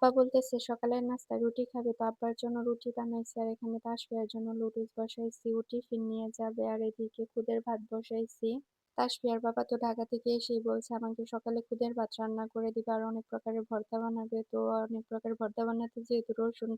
আব্বা বলতেছে, সকালের নাস্তা, রুটি খাবে তো আব্বার জন্য রুটি বানাইছে আর এখানে তাস তাসফিয়ার জন্য লুটুস বসাইছি ও টিফিন নিয়ে যাবে আর এদিকে খুদের ভাত বসাইছি। তাসফিয়ার বাবা তো ঢাকা থেকে এসেই বলছে, আমাকে সকালে খুদের ভাত রান্না করে দিবে আর অনেক প্রকারের ভর্তা বানাবে। তো অনেক প্রকারের ভর্তা বানাতে যেহেতু রসুন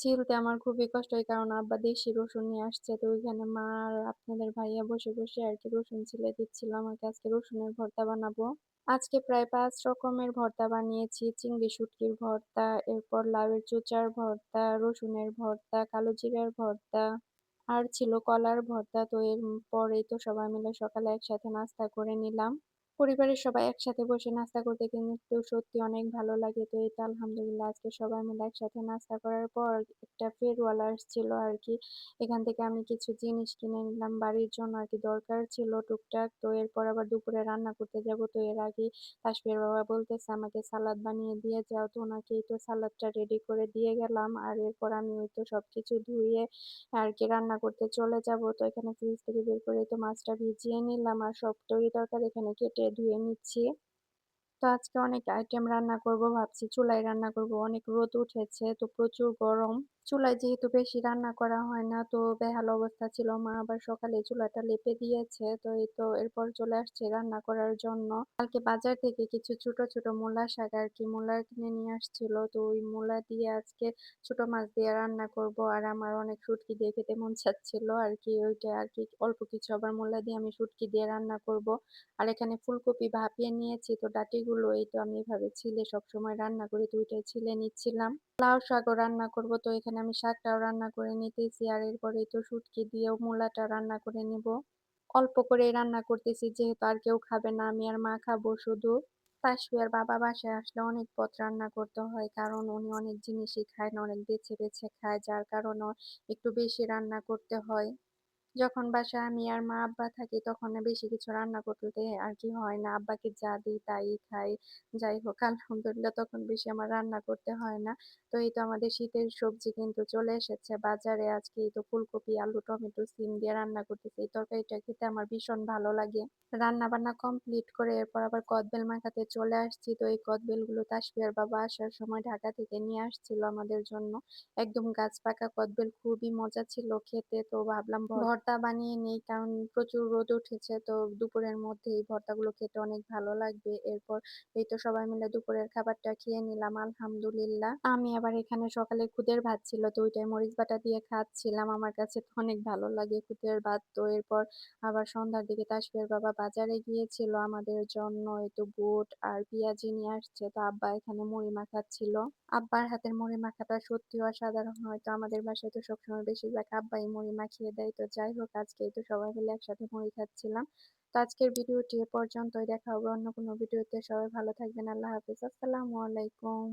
ছিলতে আমার খুবই কষ্ট হয়, কারণ আব্বা দেশি রসুন নিয়ে আসছে। তো ওইখানে মা আর আপনাদের ভাইয়া বসে বসে আর কি রসুন ছিলে দিচ্ছিল, আমাকে আজকে রসুনের ভর্তা বানাবো। আজকে প্রায় পাঁচ রকমের ভর্তা বানিয়েছি, চিংড়ি শুটকির ভর্তা, এরপর লাউয়ের চোচার ভর্তা, রসুনের ভর্তা, কালো জিরার ভর্তা। আর ছিল কলার ভর্তা, তো এর পরেই তো সবাই মিলে সকালে একসাথে নাস্তা করে নিলাম। পরিবারের সবাই একসাথে বসে নাস্তা করতে কিন্তু সত্যি অনেক ভালো লাগে। তো তো আলহামদুলিল্লাহ আজকে সবাই মিলে একসাথে নাস্তা করার পর একটা ফেরিওয়ালা আসছিল আর কি এখান থেকে আমি কিছু জিনিস কিনে নিলাম, বাড়ির জন্য আর কি দরকার ছিল টুকটাক। তো এরপর আবার দুপুরে রান্না করতে যাব। তো এর আগে তাসফিয়ার বাবা বলতেছে, আমাকে সালাদ বানিয়ে দিয়ে যাও। তো ওনাকে তো সালাদটা রেডি করে দিয়ে গেলাম। আর এরপর আমি ওই তো সবকিছু ধুয়ে আর কি রান্না করতে চলে যাব। তো এখানে ফ্রিজ থেকে বের করে তো মাছটা ভিজিয়ে নিলাম। আর সব তরি তরকারি এখানে কেটে ধুয়ে নিচ্ছি। তো আজকে অনেক আইটেম রান্না করব ভাবছি। চুলায় রান্না করব, অনেক রোদ উঠেছে, তো প্রচুর গরম। চুলায় যেহেতু বেশি রান্না করা হয় না, তো বেহাল অবস্থা ছিল। মা আবার সকালে চুলাটা লেপে দিয়েছে, তো এই তো এরপর চলে আসছে রান্না করার জন্য। কালকে বাজার থেকে কিছু ছোট ছোট মূলা শাক আর কি মূলা কিনে নিয়ে আসছিল। তো ওই মূলা দিয়ে আজকে ছোট মাছ দিয়ে রান্না করব। আর আমার অনেক শুটকি দিয়ে খেতে মন চাচ্ছিল আর কি। ওইটা আর কি অল্প কিছু আবার মূলা দিয়ে আমি শুটকি দিয়ে রান্না করব। আর এখানে ফুলকপি ভাপিয়ে নিয়েছি, তো ডাঁটিগুলো এই তো আমি এভাবে ছিলে, সবসময় রান্না করি তো ওইটাই ছিলে নিচ্ছিলাম। লাউ শাকও রান্না করব, তো এখানে আমি শাকটাও রান্না করে নিতেছি, আর এরপরে তো শুটকি দিয়েও মূলাটা রান্না করে নিব। অল্প করে রান্না করতেছি, যেহেতু আর কেউ খাবে না, আমি আর মা খাব শুধু। আর বাবা বাসায় আসলে অনেক পদ রান্না করতে হয়, কারণ উনি অনেক জিনিসই খায় না, অনেক বেছে বেছে খায়, যার কারণে একটু বেশি রান্না করতে হয়। যখন বাসায় আমি আর মা আব্বা থাকি, তখন বেশি কিছু রান্না করতে আর কি হয় না। আব্বাকে যা দিই তাই খাই। যাই হোক, আলহামদুলিল্লাহ তখন বেশি আমার রান্না করতে হয় না। তো এই তো আমাদের শীতের সবজি কিন্তু চলে এসেছে। বাজারে আজকে এই তো ফুলকপি, আলু, টমেটো, সিম দিয়ে রান্না করতেছি। এই তরকারিটা খেতে আমার ভীষণ ভালো লাগে। রান্না বান্না কমপ্লিট করে এরপর আবার কদবেল মাখাতে চলে আসছি। তো এই কদবেলগুলো তাসফিয়ার বাবা আসার সময় ঢাকা থেকে নিয়ে আসছিল আমাদের জন্য। একদম গাছ পাকা কদবেল খুবই মজা ছিল খেতে। তো ভাবলাম ভর্তা বানিয়ে নিই, কারণ প্রচুর রোদ উঠেছে। তো দুপুরের মধ্যে এই ভর্তাগুলো খেতে অনেক ভালো লাগবে। এরপর এই তো সবাই মিলে দুপুরের খাবারটা খেয়ে নিলাম, আলহামদুলিল্লাহ। আমি আবার এখানে সকালে খুদের ভাত ছিল, তো ওইটাই মরিচ বাটা দিয়ে খাচ্ছিলাম। আমার কাছে অনেক ভালো লাগে খুদের ভাত। তো এরপর আবার সন্ধ্যার দিকে তাসফিয়ার বাবা বাজারে গিয়েছিল আমাদের জন্য। এই তো বুট আর পেঁয়াজি নিয়ে আসছে। তো আব্বা এখানে মুড়ি মাখাচ্ছিল। আব্বার হাতের মুড়ি মাখাটা সত্যি অসাধারণ। হয় তো আমাদের বাসায় তো সবসময় বেশিরভাগ আব্বাই মুড়ি মাখিয়ে দেয়। তো যাই হোক আজকে তো সবাই মিলে একসাথে মুড়ি খাচ্ছিলাম। তো আজকের ভিডিওটি এ পর্যন্তই। দেখা হবে অন্য কোনো ভিডিওতে। সবাই ভালো থাকবেন। আল্লাহ হাফিজ। আসসালামু আলাইকুম।